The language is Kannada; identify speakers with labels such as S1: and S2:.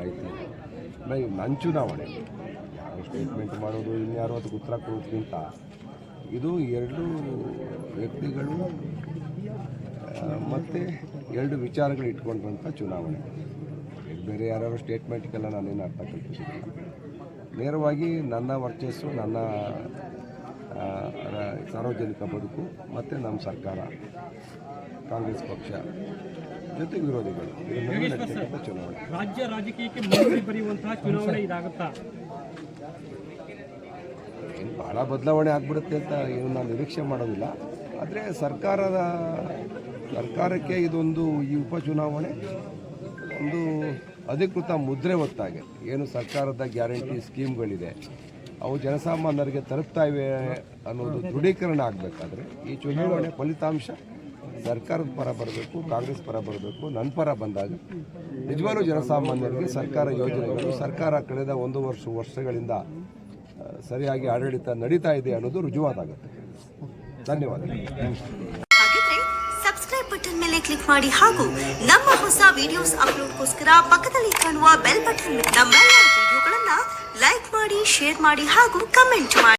S1: ಮಾಹಿತಿ ನನ್ನ ಚುನಾವಣೆ. ಯಾರು ಸ್ಟೇಟ್ಮೆಂಟ್ ಮಾಡೋದು ಇನ್ಯಾರು ಅದಕ್ಕೆ ಉತ್ತರ ಕೊಡೋದ್ಕಿಂತ ಇದು ಎರಡು ವ್ಯಕ್ತಿಗಳು ಮತ್ತು ಎರಡು ವಿಚಾರಗಳು ಇಟ್ಕೊಂಡಂಥ ಚುನಾವಣೆ. ಬೇರೆ ಯಾರ್ಯಾರು ಸ್ಟೇಟ್ಮೆಂಟ್ಗೆಲ್ಲ ನಾನೇನು ಅರ್ಥ ಕಲ್ಪಿಸಿಲ್ಲ. ನೇರವಾಗಿ ನನ್ನ ವರ್ಚಸ್ಸು, ನನ್ನ ಸಾರ್ವಜನಿಕ ಬದುಕು, ಮತ್ತು ನಮ್ಮ ಸರ್ಕಾರ, ಕಾಂಗ್ರೆಸ್ ಪಕ್ಷ. ಜೊತೆ ವಿರೋಧಿಗಳು ಚುನಾವಣೆ.
S2: ರಾಜ್ಯ ರಾಜಕೀಯಕ್ಕೆ ಮುನ್ನುಡಿ ಬರೆಯುವಂತಹ ಚುನಾವಣೆ ಇದಾಗುತ್ತಾ?
S1: ಏನು ಭಾಳ ಬದಲಾವಣೆ ಆಗ್ಬಿಡುತ್ತೆ ಅಂತ ಏನು ನಾನು ನಿರೀಕ್ಷೆ ಮಾಡೋದಿಲ್ಲ. ಆದರೆ ಸರ್ಕಾರದ ಸರ್ಕಾರಕ್ಕೆ ಇದೊಂದು ಈ ಉಪಚುನಾವಣೆ ಒಂದು ಅಧಿಕೃತ ಮುದ್ರೆ ಹೊತ್ತಾಗೆ. ಏನು ಸರ್ಕಾರದ ಗ್ಯಾರಂಟಿ ಸ್ಕೀಮ್ಗಳಿದೆ ಅವು ಜನಸಾಮಾನ್ಯರಿಗೆ ತಲುಪ್ತಾ ಇವೆ ಅನ್ನೋದು ದೃಢೀಕರಣ ಆಗಬೇಕಾದ್ರೆ ಈ ಚುನಾವಣೆ ಫಲಿತಾಂಶ ಸರ್ಕಾರದ ಪರ ಬರಬೇಕು, ಕಾಂಗ್ರೆಸ್ ಪರ ಬರಬೇಕು ನನ್ನ ಪರ ಬಂದಾಗ ನಿಜವಾಗ್ಲೂ ಜನಸಾಮಾನ್ಯರಿಗೆ ಸರ್ಕಾರ ಯೋಜನೆಗಳು, ಸರ್ಕಾರ ಕಳೆದ ಒಂದು ವರ್ಷ, ವರ್ಷಗಳಿಂದ ಸರಿಯಾಗಿ ಆಡಳಿತ ನಡೀತಾ ಇದೆ ಅನ್ನೋದು ರುಜುವಾತಾಗುತ್ತೆ
S3: ಹಾಗಿದ್ರೆ ಸಬ್ಸ್ಕ್ರೈಬ್ ಬಟನ್ ಮೇಲೆ ಕ್ಲಿಕ್ ಮಾಡಿ ಹಾಗೂ ನಮ್ಮ ಹೊಸ ವಿಡಿಯೋಸ್ ಅಪ್ಲೋಡ್ಗೋಸ್ಕರ ಪಕ್ಕದಲ್ಲಿ ಕಾಣುವ ಬೆಲ್ ಬಟನ್ ನಮ್ಮೆಲ್ಲ ವಿಡಿಯೋಗಳನ್ನ ಲೈಕ್ ಮಾಡಿ ಶೇರ್ ಮಾಡಿ ಹಾಗೂ ಕಮೆಂಟ್ ಮಾಡಿ.